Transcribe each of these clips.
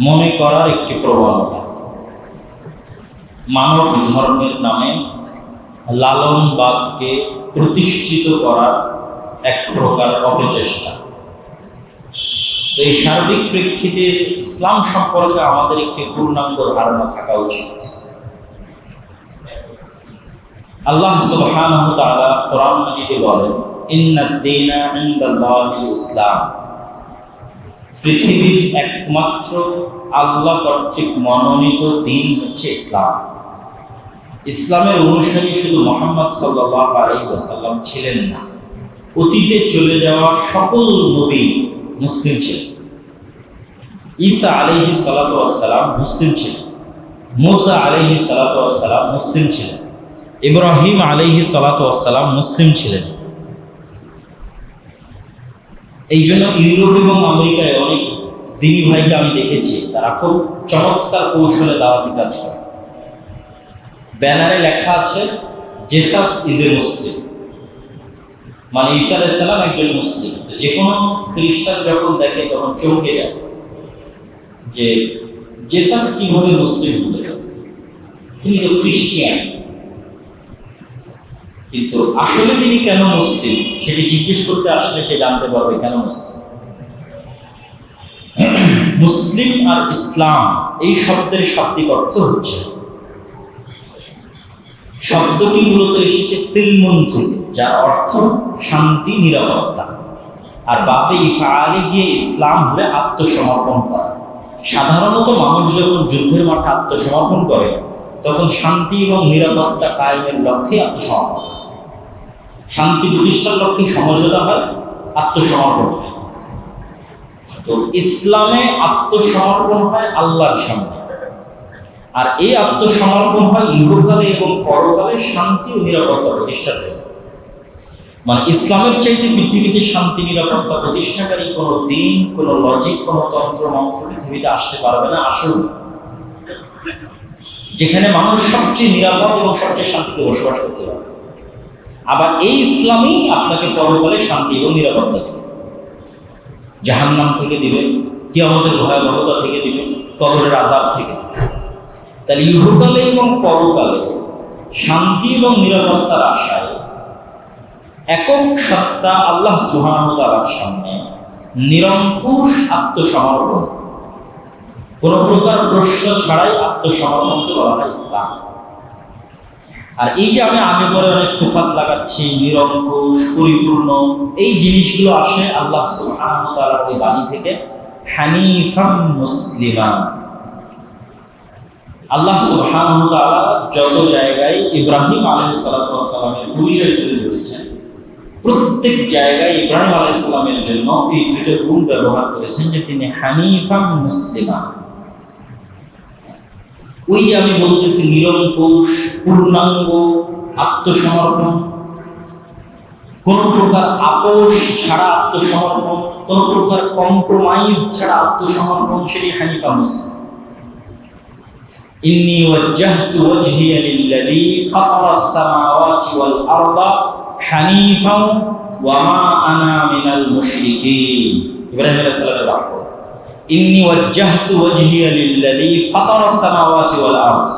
মনে করার একটি প্রবণতা। মানব ধর্মের নামে লালনবাদকে প্রতিষ্ঠিত করার এক প্রকার অপচেষ্টা। এই সার্বিক প্রেক্ষিতে ইসলাম সম্পর্কে আমাদের একটি পূর্ণাঙ্গ ধারণা থাকা উচিত। আল্লাহ সুবহানাহু তাআলা কোরআন মাজিদে বলেন, ইন্নাদ-দীনা ইনদাল্লাহিল ইসলাম। পৃথিবীর একমাত্র আল্লাহ কর্তৃক মনোনীত দিন হচ্ছে ইসলাম। ইসলামের অনুসারী শুধু মোহাম্মদ ওয়াসাল্লাম ছিলেন না, অতীতে চলে যাওয়া সকল নবী মুসলিম ছিলেন। ঈসা আলাইহি সালাতাম মুসলিম ছিলেন, মুসা আলাইহি সালাতাম মুসলিম ছিলেন, ইব্রাহিম আলাইহি সালাতাম মুসলিম ছিলেন। এই জন্য ইউরোপ এবং আমেরিকায় অনেক দিনী ভাইকে আমি দেখেছি, তারা খুব চমৎকার কৌশলে দাওয়াতি কাজ করে। ব্যানারে লেখা আছে জেসাস ইজ এ মুসলিম মানে ঈসা আলাইসাল্লাম একজন মুসলিম। তো যে কোনো খ্রিস্টান যখন দেখে, তখন চমকে যায় যে জেসাস কীভাবে মুসলিম হতে পারে? তিনি তো খ্রিস্টিয়ান কিন্তু আসলে তিনি কেন মুসলিম? সেটি জিজ্ঞেস করতে আসলে সে জানতে পারবে কেন মুসলিম। মুসলিম আর ইসলাম, এই শব্দের শাব্দিক অর্থ হচ্ছে, শব্দটি মূলত এসেছে সিলমন যার অর্থ শান্তি, নিরাপত্তা। আর বাবে ইফালে গিয়ে ইসলাম হলে আত্মসমর্পণ করা। সাধারণত মানুষ যখন যুদ্ধের মাঠে আত্মসমর্পণ করে, তখন শান্তি এবং নিরাপত্তা কায়েমের লক্ষ্যে আত্মসমর্পণ শান্তি প্রতিষ্ঠার লক্ষ্যে সমঝোতা হয়, আত্মসমর্পণ হয়। তো ইসলামে আত্মসমর্পণ হয় আল্লাহর সামনে। আর এই আত্মসমর্পণ হয় ইহকালে এবং পরকালে শান্তি ও নিরাপত্তা প্রতিষ্ঠা থেকে মানে ইসলামের চাইতে পৃথিবীতে শান্তি, নিরাপত্তা প্রতিষ্ঠাকারী কোনো দিন, কোনো লজিক কোনো তন্ত্র, মন্ত্র পৃথিবীতে আসতে পারবে না, আসল যেখানে মানুষ সবচেয়ে নিরাপদ এবং সবচেয়ে শান্তিতে বসবাস করতে পারবে। আবার এই ইসলামই আপনাকে পরকালে শান্তি এবং নিরাপত্তা দেবে। জাহান্নাম থেকে দিবে, কিয়ামতের ভয়াবহতা থেকে দিবে, কবরের আজাব থেকে তাহলে ইহকালে এবং পরকালে শান্তি এবং নিরাপত্তার আশায় একক সত্তা আল্লাহ সুহানুতালার সামনে নিরঙ্কুশ আত্মসমর্পণ। কোন প্রকার প্রশ্ন ছাড়াই আত্মসমর্পণকে বলা হয় ইসলাম। আর এই যে আমি আগে পরে অনেক সিফাত লাগাচ্ছি, নিরঙ্কুশ, পরিপূর্ণ, এই জিনিসগুলো আসে আল্লাহ ওই বাণী থেকে। হানিফাম আল্লাহ সুবহানাহু তাআলা যত জায়গায় ইব্রাহিম আলাইহিস সালামের পরিচয় তুলে ধরেছেন, প্রত্যেক জায়গায় ইব্রাহিম আলাইহিস সালামের জন্য এই দুটো গুণ ব্যবহার করেছেন যে তিনি হানিফাম মুসলিমান ওই যে আমি বলতেছি নিরঙ্কুশ পূর্ণাঙ্গ, আত্মসমর্পণ। কোন প্রকার আপোষ ছাড়া আত্মসমর্পণ, কোন প্রকার কম্প্রোমাইজ ছাড়া আত্মসমর্পণ সেটি হানিফা মুসলিম। ইন্নি ওয়াজ্জাহতু ওয়াজহিয়া লিল্লাযী ফাতারা আস-সামাওয়াতি ওয়াল আরদা হানিফাও ওয়া মা আনা মিনাল মুশরিকিন। ইব্রাহিম ইন্নি ওয়াজ্জাহতু ওয়াজহিয়া লিল্লাযী ফাতারা আস-সামাওয়াতি ওয়াল আরদ।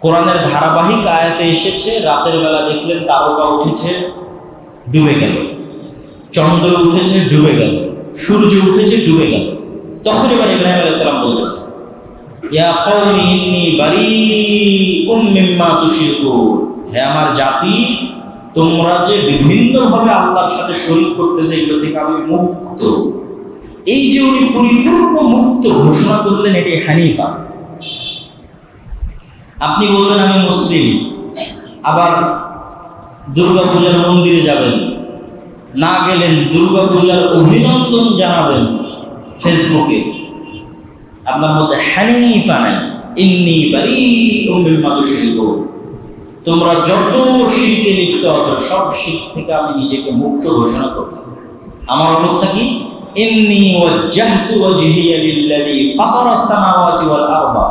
কোরআনের ধারাবাহিক আয়াতে এসেছে, রাতের বেলা দেখলেন তারকা উঠেছে, ডুবে গেল। চন্দ্র উঠেছে, ডুবে গেল। সূর্য উঠেছে, ডুবে গেল। তখন এবার ইব্রাহিম আলাইহিস সালাম বলতেছে, ইয়া কওমি ইন্নী বারীউম মিম্মা তুশরিকুন। হে আমার জাতি, তোমরা যে বিভিন্নভাবে আল্লাহর সাথে শরীক করতেছে, এগুলো থেকে আমি মুক্ত। এই যে উনি পরিপূর্ণ মুক্ত ঘোষণা করলেন, এটি হানিফা। আপনি বলবেন, আমি মুসলিম। আবার দুর্গা পূজার মন্দিরে যাবেন। না গেলেন দুর্গা পূজার অভিনন্দন জানাবেন ফেসবুকে। আপনার মধ্যে হানিফা নাই। ইন্নি বাড়ি উমিল মাদুশিল্প তোমরা যত শিখে লিপ্ত আছো, সব শিখ থেকে আমি নিজেকে মুক্ত ঘোষণা করব। আমার অবস্থা কি? ইন্নি ওয়াজ্জাহতু ওয়াজহিয়া লিল্লাযী ফাতারাস সামাওয়াতি ওয়াল আরদা।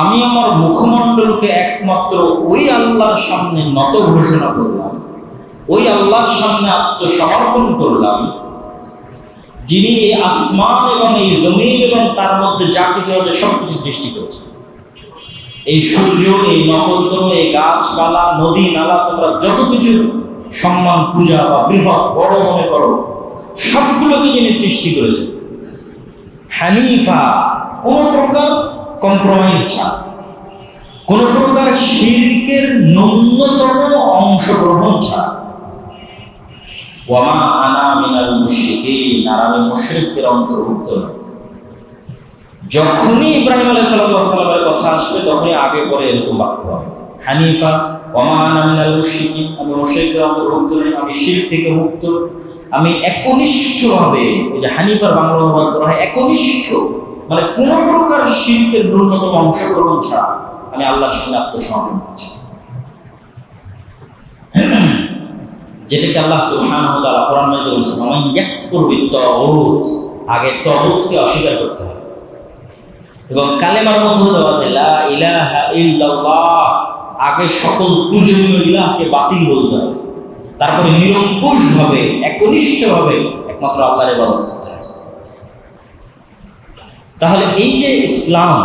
আমি আমার মুখমণ্ডলকে একমাত্র ওই আল্লাহর সামনে নত ঘোষণা করলাম, ওই আল্লাহর সামনে আত্মসমর্পণ করলাম, যিনি এই আসমান এবং এই জমিন এবং তার মধ্যে যা কিছু আছে সব কিছু সৃষ্টি করেছে এই সূর্য, এই নক্ষত্র, এই গাছপালা, নদী, নালা, তোমরা যত কিছু সম্মান, পূজা বা বৃহৎ বড় মনে করো সবগুলোকে যিনি সৃষ্টি করেছেন। হানিফা, কোন প্রকার কম্প্রোমাইজ ছাড়া। কোন প্রকার শিল্পের ন্যূনতম অংশগ্রহণ ছাড়া। ওয়ামা আনা মিনাল মুশরিকিন, আর আমি মুশরিকদের অন্তর্ভুক্ত নই। যখনই ইব্রাহিম আলাইহিস সালামের কথা আসবে, তখনই আগে পরে এরকম বাক্য হবে। হানিফা, ওয়ামা আনা মিনাল মুশরিকিন, আমি মুশরিকদের অন্তর্ভুক্ত নই, আমি শিরক থেকে মুক্ত। আমি একনিষ্ঠভাবে এই যে হানিফার বাংলা অনুবাদ করা হয় একনিষ্ঠ মানে কোন প্রকার শিল্পের ন্যূনতম অংশগ্রহণ ছাড়া আমি আল্লাহর সঙ্গে আত্মসমর্পণ করছি। যেটাকে আল্লাহ সুবহানাহু ওয়া তাআলা কোরআন মাঝে বলেছেন ওয়া আগে তাগুতকে অস্বীকার করতে হবে। এবং কালেমার মধ্যে দেওয়া আছে আগে সকল পূজনীয় ইলাহকে বাতিল বলতে হবে। তারপরে নিরঙ্কুশ ভাবে একনিষ্ঠ ভাবে একমাত্র আল্লাহর ইবাদত করতে হবে তাহলে এই যে ইসলাম,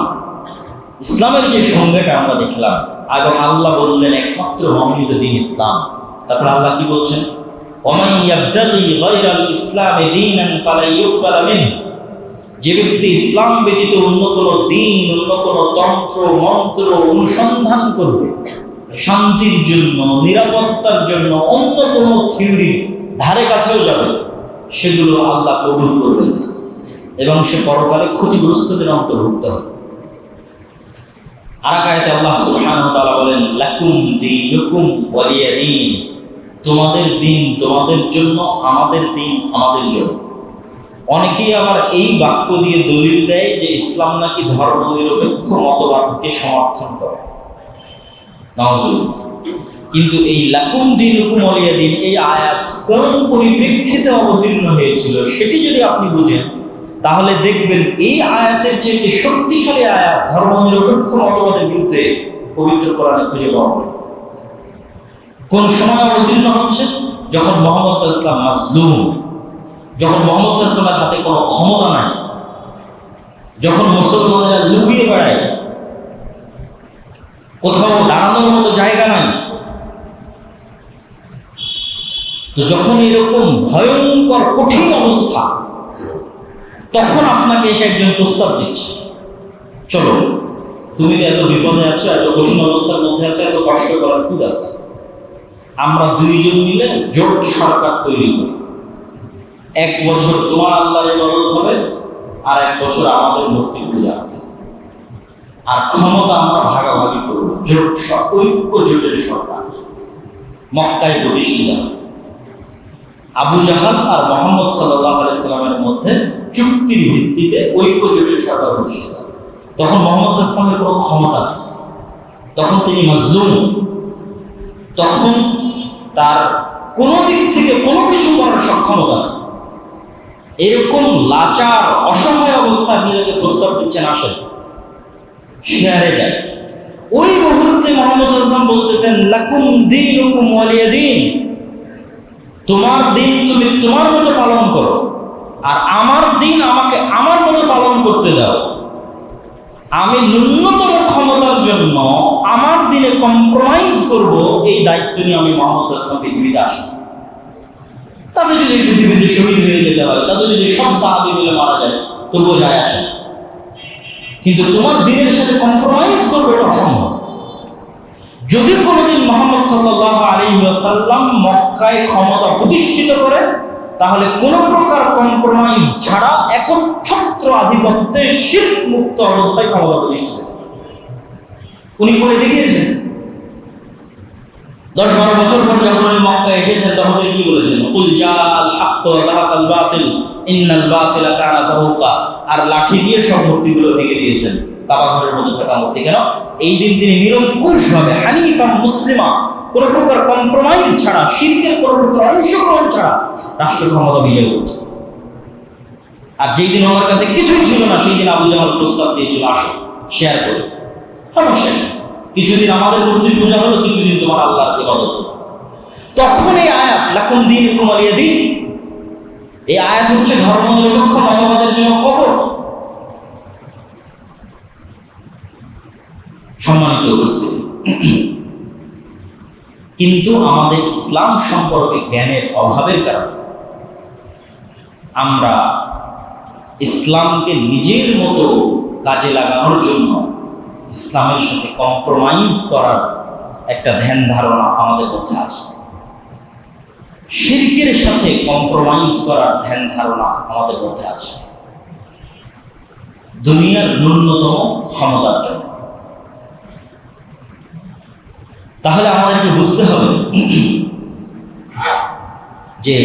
ইসলামের যে সংজ্ঞাটা আমরা দেখলাম এবং আল্লাহ বললেন একমাত্র মনোনীত দিন ইসলাম। তারপর আল্লাহ কি বলছেন? যে ব্যক্তি ইসলাম ব্যতীত অন্য কোনো দিন, অন্য কোনো তন্ত্র, মন্ত্র অনুসন্ধান করবে শান্তির জন্য, নিরাপত্তার জন্য অন্য কোনো থিওরি ধারে কাছেও যাবে সেগুলো আল্লাহ কবুল করবেন না। এবং সে পরকালে ক্ষতিগ্রস্তদের অন্তর্ভুক্ত হবে। আল্লাহ সুবহানাহু বলেন, লাকুম দীনুকুম ওয়ালিয়া দীন। তোমাদের দিন তোমাদের জন্য, আমাদের দিন আমাদের জন্য। অনেকেই আবার এই বাক্য দিয়ে দলিল দেয় যে ইসলাম নাকি ধর্ম নিরপেক্ষ মতবাদকে সমর্থন করে। কিন্তু এই লাকুম দিন অলিয়া দিন, এই আয়াত কোন পরিপ্রেক্ষিতে অবতীর্ণ হয়েছিল সেটি যদি আপনি বুঝেন, তাহলে দেখবেন এই আয়াতের যে একটি শক্তিশালী আয়াত ধর্ম নিরপেক্ষ মতবাদের বিরুদ্ধে পবিত্র কোরআনে খুঁজে পাওয়া। কোন সময় অবতীর্ণ হচ্ছে যখন মোহাম্মদ ওয়াসাল্লাম মাজলুম, যখন মোহাম্মদ আলাইহি হাতে কোনো ক্ষমতা নাই, যখন মুসলমানেরা লুকিয়ে বেড়ায়, কোথাও দাঁড়ানোর মতো জায়গা নাই তো যখন এরকম ভয়ঙ্কর, কঠিন অবস্থা, তখন আপনাকে এসে একজন প্রস্তাব দিচ্ছে। চলো, তুমি তো এত বিপদে আছো, এত কঠিন অবস্থার মধ্যে আছো, এত কষ্ট করার কি দরকার? আমরা দুইজন মিলে জোট সরকার তৈরি করি। এক বছর তোমার আল্লাহর ইবাদত হবে, আর এক বছর আমাদের মূর্তি পূজা হবে। আর ক্ষমতা আমরা ভাগাভাগি করব, জোট ঐক্য জোটের সরকার। মক্কায় প্রতিষ্ঠিত হবে। আবু জাহাল আর মোহাম্মদ সাল্লাহ আলাইসাল্লামের মধ্যে চুক্তির ভিত্তিতে ঐক্য জোটের সরকার প্রতিষ্ঠিত তখন মোহাম্মদ ইসলামের কোনো ক্ষমতা নেই। তখন তিনি মাজলুম। তখন তার কোনো দিক থেকে কোনো কিছু করার সক্ষমতা নেই। এরকম লাচার, অসহায় অবস্থায় নিজেকে প্রস্তাব দিচ্ছেন, আসেন। শেয়ারে যায়। ওই মুহূর্তে মোহাম্মদ ইসলাম বলতেছেন, লাকুম দিন দিন তোমার দিন তুমি তোমার মতো পালন করো। আর আমার দিন আমাকে আমার মতো পালন করতে দাও। আমি ন্যূনতম ক্ষমতার জন্য আমার দিনে কম্প্রোমাইজ করব, এই দায়িত্ব নিয়ে আমি মোহাম্মদ ইসলাম পৃথিবীতে আসি। তাদের যদি পৃথিবীতে শহীদ হয়ে যেতে হয় তাদের যদি সব সাহাবি মিলে মারা যায়, তবুও যায় আসে কিন্তু তোমার দিনের সাথে কম্প্রোমাইজ করবে এটা অসম্ভব। যদি কোনোদিন মোহাম্মদ সাল্লাহ আলী সাল্লাম মক্কায় ক্ষমতা প্রতিষ্ঠিত করে, তাহলে কোনো প্রকার কম্প্রোমাইজ ছাড়া একচ্ছত্র আধিপত্যে শিল্প মুক্ত অবস্থায় ক্ষমতা প্রতিষ্ঠিত উনি করে দেখিয়েছেন দশ বারো বছর পর যখন উনি মক্কায় এসেছেন, তখন কি বলেছেন? কুল জাল হাক্ক জাহাকাল বাতিল, ইন্নাল বাতিলা কানা জাহুকা আর লাঠি দিয়ে সব মূর্তিগুলো ভেঙে দিয়েছেন। কাবা ঘরের মধ্যে থাকা মূর্তি কেন? এই দিন তিনি নিরঙ্কুশ ভাবে হানিফা মুসলিমা, কোনো প্রকার কম্প্রোমাইজ ছাড়া শিল্পের কোনো প্রকার অংশগ্রহণ ছাড়া রাষ্ট্র ক্ষমতা বিজয় করছে। আর যেই দিন আমার কাছে কিছুই ছিল না, সেই দিন আবু জাহাল প্রস্তাব দিয়েছিল, আসো শেয়ার করে। সমস্যা নেই। কিছুদিন আমাদের মূর্তির পূজা হলো, কিছুদিন তোমার আল্লাহর ইবাদত হলো। তখন এই আয়াত, লাকুম দিন কুমালিয়া দিন এই আয়াত হচ্ছে ধর্ম নিরপেক্ষ মতবাদের জন্য কবর সম্মানিত উপস্থিতি। কিন্তু আমাদের ইসলাম সম্পর্কে জ্ঞানের অভাবের কারণে আমরা ইসলামকে নিজের মতো কাজে লাগানোর জন্য ইসলামের সাথে কম্প্রোমাইজ করার একটা ধ্যান ধারণা আমাদের মধ্যে আছে। শিল্পের সাথে কম্প্রোমাইজ করার ধ্যান ধারণা আমাদের মধ্যে আছে। দুনিয়ার ন্যূনতম ক্ষমতার জন্য। তাহলে আমাদেরকে বুঝতে হবে যে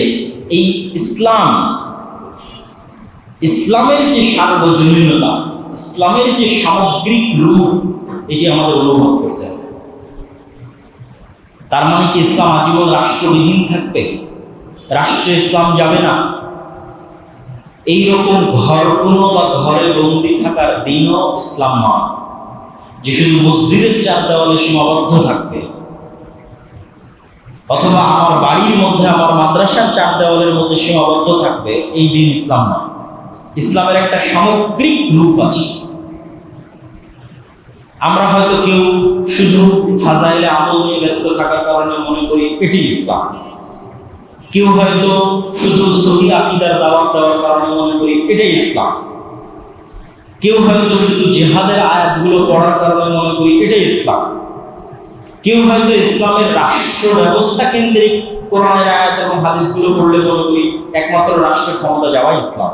এই ইসলাম, ইসলামের যে সার্বজনীনতা, ইসলামের যে সামগ্রিক রূপ, এটি আমাদের অনুভব করতে হবে। তার মানে কি ইসলাম আজীবন রাষ্ট্রবিহীন থাকবে? রাষ্ট্রে ইসলাম যাবে না? এইরকম ঘর কোনো বা ঘরে বন্দি থাকার দিনও ইসলাম নয়। যে শুধু মসজিদের চার দেওয়ালে সীমাবদ্ধ থাকবে, অথবা আমার বাড়ির মধ্যে, আমার মাদ্রাসার চার দেওয়ালের মধ্যে সীমাবদ্ধ থাকবে, এই দিন ইসলাম নয় ইসলামের একটা সামগ্রিক রূপ আছে। আমরা হয়তো কেউ শুধু ফাজাইলে আমল নিয়ে ব্যস্ত থাকার কারণে মনে করি এটি ইসলাম। কেউ হয়তো শুধু সহি আকিদার দাওয়াত দেওয়ার কারণে মনে করি এটাই ইসলাম। কেউ হয়তো শুধু জেহাদের আয়াতগুলো পড়ার কারণে মনে করি এটাই ইসলাম। কেউ হয়তো ইসলামের রাষ্ট্র ব্যবস্থা কেন্দ্রিক কোরআনের আয়াত এবং হাদিসগুলো পড়লে মনে করি একমাত্র রাষ্ট্রের ক্ষমতা যাওয়া ইসলাম।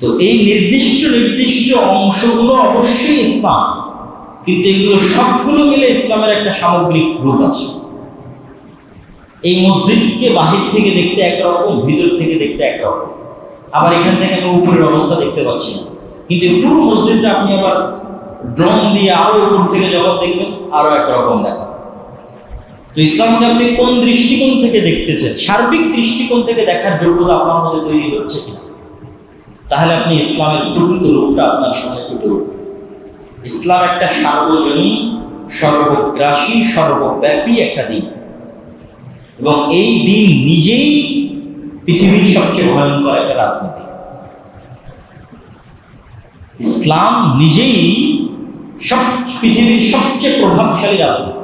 তো এই নির্দিষ্ট নির্দিষ্ট অংশগুলো অবশ্যই ইসলাম, কিন্তু এগুলো সবগুলো মিলে ইসলামের একটা সামগ্রিক রূপ আছে। এই মসজিদকে বাহির থেকে দেখতে একরকম, ভিতর থেকে দেখতে একরকম। আবার এখান থেকে আমি উপরের অবস্থা দেখতে পাচ্ছি না। কিন্তু পুরো মসজিদটা আপনি আবার ড্রোন দিয়ে আরও উপর থেকে যখন দেখবেন, আরও একরকম দেখা। তো ইসলামকে আপনি কোন দৃষ্টিকোণ থেকে দেখতেছেন? সার্বিক দৃষ্টিকোণ থেকে দেখার যোগ্যতা আপনার মধ্যে তৈরি হচ্ছে কিনা? তাহলে আপনি ইসলামের প্রকৃত রূপটা আপনার সামনে ফুটে উঠবে। ইসলাম একটা সার্বজনীন, সর্বগ্রাসী, সর্বব্যাপী একটা দিন। এবং এই দিন নিজেই পৃথিবীর সবচেয়ে ভয়ঙ্কর রাজনীতি। ইসলাম নিজেই সব পৃথিবীর সবচেয়ে প্রভাবশালী রাজনীতি।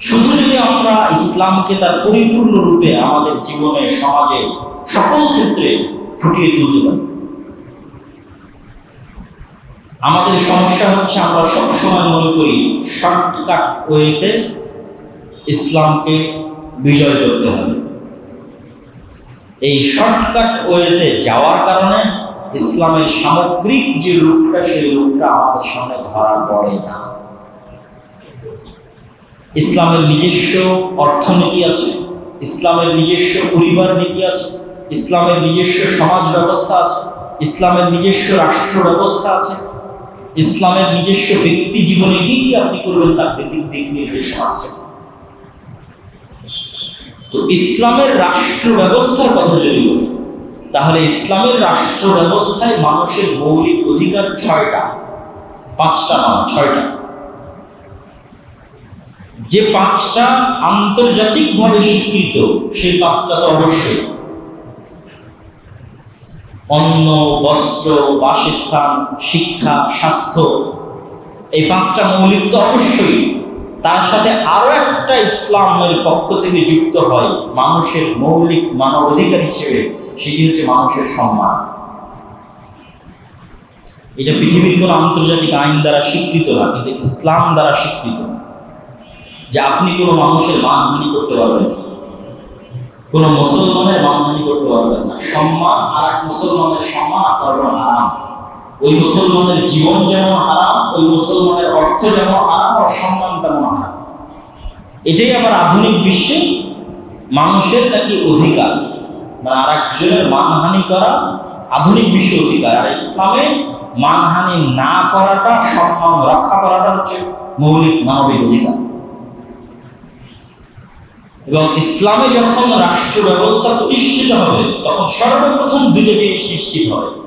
শুধু যদি আমরা ইসলামকে তার পরিপূর্ণ রূপে আমাদের জীবনে, সমাজে, সকল ক্ষেত্রে ফুটিয়ে তুলতে পারি। আমাদের সমস্যা হচ্ছে আমরা সবসময় মনে করি শর্টকাট ওয়েতে ইসলামকে বিজয় করতে হবে। এই শর্টকাট ওয়েতে যাওয়ার কারণে ইসলামের সামগ্রিক যে রূপটা, সেই রূপটা আমাদের সামনে ধরা পড়ে না। ইসলামের নিজস্ব অর্থনীতি আছে, ইসলামের নিজস্ব পরিবার নীতি আছে, ইসলামের নিজস্ব সমাজ ব্যবস্থা আছে, ইসলামের নিজস্ব রাষ্ট্র ব্যবস্থা আছে, ইসলামের নিজস্ব ব্যক্তি জীবনে কি আপনি করবেন তার দিক দিক নির্দেশনা আছে। তো ইসলামের রাষ্ট্র ব্যবস্থার কথা যদি বলি, তাহলে ইসলামের রাষ্ট্র ব্যবস্থায় মানুষের মৌলিক অধিকার ছয়টা, পাঁচটা নয় ছয়টা। যে পাঁচটা আন্তর্জাতিকভাবে স্বীকৃত, সেই পাঁচটা তো অবশ্যই। অন্ন বস্ত্র, বাসস্থান, শিক্ষা, স্বাস্থ্য, এই পাঁচটা মৌলিক তো অবশ্যই। তার সাথে আরও একটা ইসলামের পক্ষ থেকে যুক্ত হয় মানুষের মৌলিক মানবাধিকার হিসেবে, সেটি হচ্ছে মানুষের সম্মান। এটা পৃথিবীর কোনো আন্তর্জাতিক আইন দ্বারা স্বীকৃত না, কিন্তু ইসলাম দ্বারা স্বীকৃত। যে আপনি কোনো মানুষের মানহানি করতে পারবেন, কোনো মুসলমানের মানহানি করতে পারবেন না। সম্মান আর এক মুসলমানের সম্মান আপনার হারাম। ওই মুসলমানের জীবন যেমন হারাম, ওই মুসলমানের অর্থ যেমন হারাম আর সম্মান তেমন হারাম। এটাই আবার আধুনিক বিশ্বে মানুষের নাকি অধিকার। মানে আর একজনের মানহানি করা আধুনিক বিশ্ব অধিকার। আর ইসলামে মানহানি না করাটা, সম্মান রক্ষা করাটা হচ্ছে মৌলিক মানবিক অধিকার। এবং ইসলামে যখন রাষ্ট্র ব্যবস্থা প্রতিষ্ঠিত হবে, তখন সর্বপ্রথম দুটো জিনিস নিশ্চিত হবে।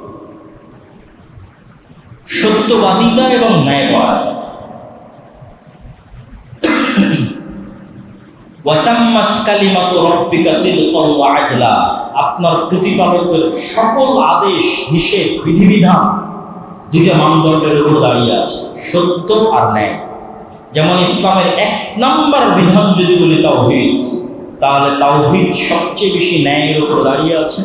সত্যবাদিতা এবং ন্যায়পরায়ণ। ওয়াতাম্মাত কালিমাতু রাব্বিকা সিদকান ওয়া আপনার প্রতিপালকের সকল আদেশ, নিষেধ, বিধিবিধান দুইটা মানদণ্ডের উপর দাঁড়িয়ে আছে, সত্য আর ন্যায়। যেমন ইসলামের এক নম্বর বিধান যদি বলি তাওহীদ, তাহলে তাওহীদ সবচেয়ে বেশি ন্যায়ের উপর দাঁড়িয়ে আছে,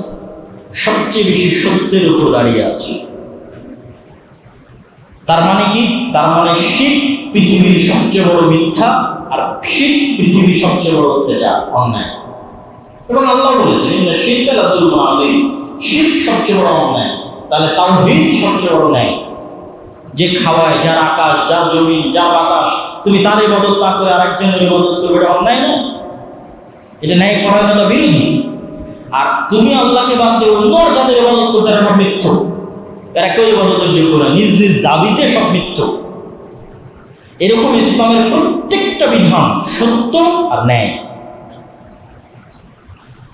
সবচেয়ে বেশি সত্যের উপর দাঁড়িয়ে আছে। তার মানে কি? তার মানে শিখ পৃথিবীর সবচেয়ে বড় মিথ্যা আর শিখ পৃথিবীর সবচেয়ে বড় অত্যাচার, অন্যায়। এবং আল্লাহ বলেছেন শিখ রাসুল আজিম সবচেয়ে বড় অন্যায়, তাহলে তাওহীদ সবচেয়ে বড় ন্যায়। যে খাওয়ায়, যার আকাশ, যার জমিন, যার বাতাস, তুমি তার ইবাদত না করে আরেকজনের ইবাদত করবে, এটা অন্যায় না এটা ন্যায় পরায়ণতা বিরোধী। আর তুমি আল্লাহকে বাদ দিয়ে অন্য যাদের ইবাদত করছে সব মিথ্য। এরা কেউ ইবাদতের যোগ্য না। নিজ নিজ দাবিতে সব মিথ্য। এরকম ইসলামের প্রত্যেকটা বিধান সত্য আর ন্যায়।